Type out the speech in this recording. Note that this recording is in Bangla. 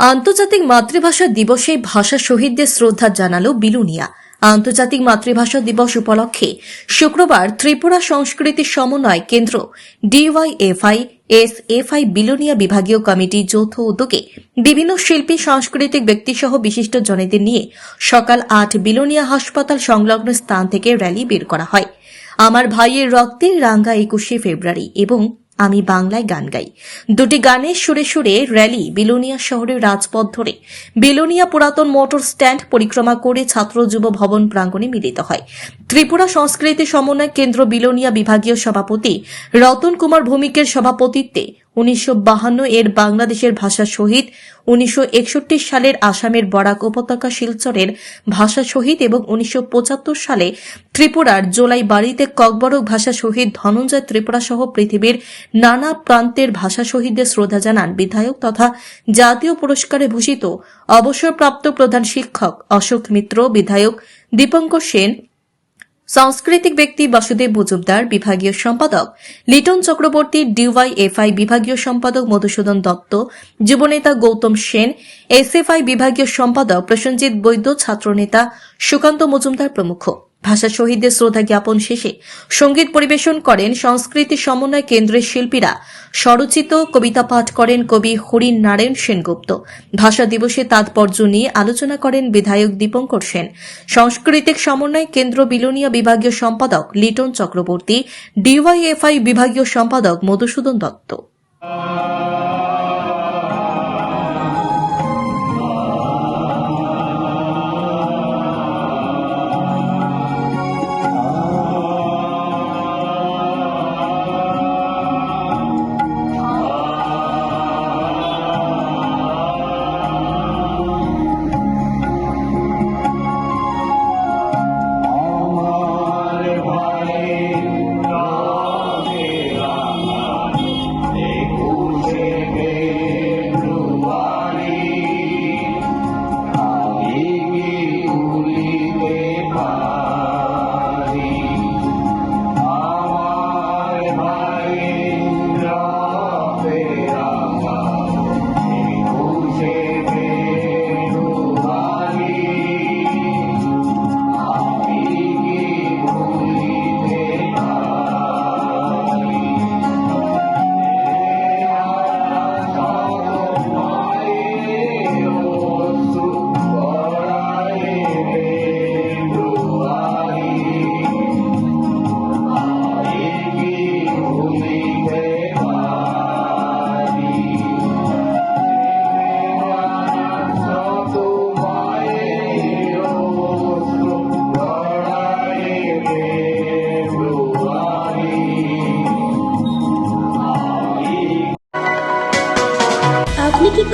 আন্তর্জাতিক মাতৃভাষা দিবসে ভাষা শহীদদের শ্রদ্ধা জানালো বিলুনিয়া। আন্তর্জাতিক মাতৃভাষা দিবস উপলক্ষে শুক্রবার ত্রিপুরা সংস্কৃতি সমন্বয় কেন্দ্র, ডিওয়াইএফআই, এসএফআই বিলোনিয়া বিভাগীয় কমিটি যৌথ উদ্যোগে বিভিন্ন শিল্পী, সাংস্কৃতিক ব্যক্তিসহ বিশিষ্ট জনেদের নিয়ে সকাল আট বিলোনিয়া হাসপাতাল সংলগ্ন স্থান থেকে র্যালি বের করা হয়। আমার ভাইয়ের রক্তের রাঙ্গা একুশে ফেব্রুয়ারি এবং আমি বাংলায় গান গাই। দুটি গানের সুরে সুরে র্যালি বিলোনিয়া শহরের রাজপথ ধরে। বিলোনিয়া পুরাতন মোটর স্ট্যান্ড পরিক্রমা করে ছাত্র যুব ভবন প্রাঙ্গণে মিলিত হয়। ত্রিপুরা সংস্কৃতি সমন্বয় কেন্দ্র বিলোনিয়া বিভাগীয় সভাপতি রতন কুমার ভৌমিকের সভাপতিত্বে উনিশশো এর বাংলাদেশের ভাষা শহীদ, উনিশশো একষট্টি সালের আসামের বরাক উপত্যকা শিলচরের ভাষা শহীদ এবং উনিশশো পঁচাত্তর সালে ত্রিপুরার জোলাই বাড়িতে ককবরক ভাষা শহীদ ধনঞ্জয় ত্রিপুরা সহ পৃথিবীর নানা প্রান্তের ভাষা শহীদদের শ্রদ্ধা জানান বিধায়ক তথা জাতীয় পুরস্কারে ভূষিত অবসরপ্রাপ্ত প্রধান শিক্ষক অশোক মিত্র, বিধায়ক দীপঙ্কর সেন সাংস্কৃতিক ব্যক্তি বাসুদেব মজুমদার, বিভাগীয় সম্পাদক। লিটন চক্রবর্তী, ডিওয়াইএফআই বিভাগীয় সম্পাদক মধুসূদন দত্ত, যুবনেতা গৌতম সেন, এসএফআই বিভাগীয় সম্পাদক প্রসেনজিৎ বৈদ্য, ছাত্রনেতা সুকান্ত মজুমদার প্রমুখ। ভাষা শহীদদের শ্রদ্ধা জ্ঞাপন শেষে সংগীত পরিবেশন করেন সংস্কৃতি সমন্বয় কেন্দ্রের শিল্পীরা। স্বরচিত কবিতা পাঠ করেন কবি হরিণ নারায়ণ সেনগুপ্ত। ভাষা দিবসে তাৎপর্য নিয়ে আলোচনা করেন বিধায়ক দীপঙ্কর সেন। সাংস্কৃতিক সমন্বয় কেন্দ্র বিলোনিয়া বিভাগীয় সম্পাদক লিটন চক্রবর্তী, ডিওয়াইএফআই বিভাগীয় সম্পাদক মধুসূদন দত্ত।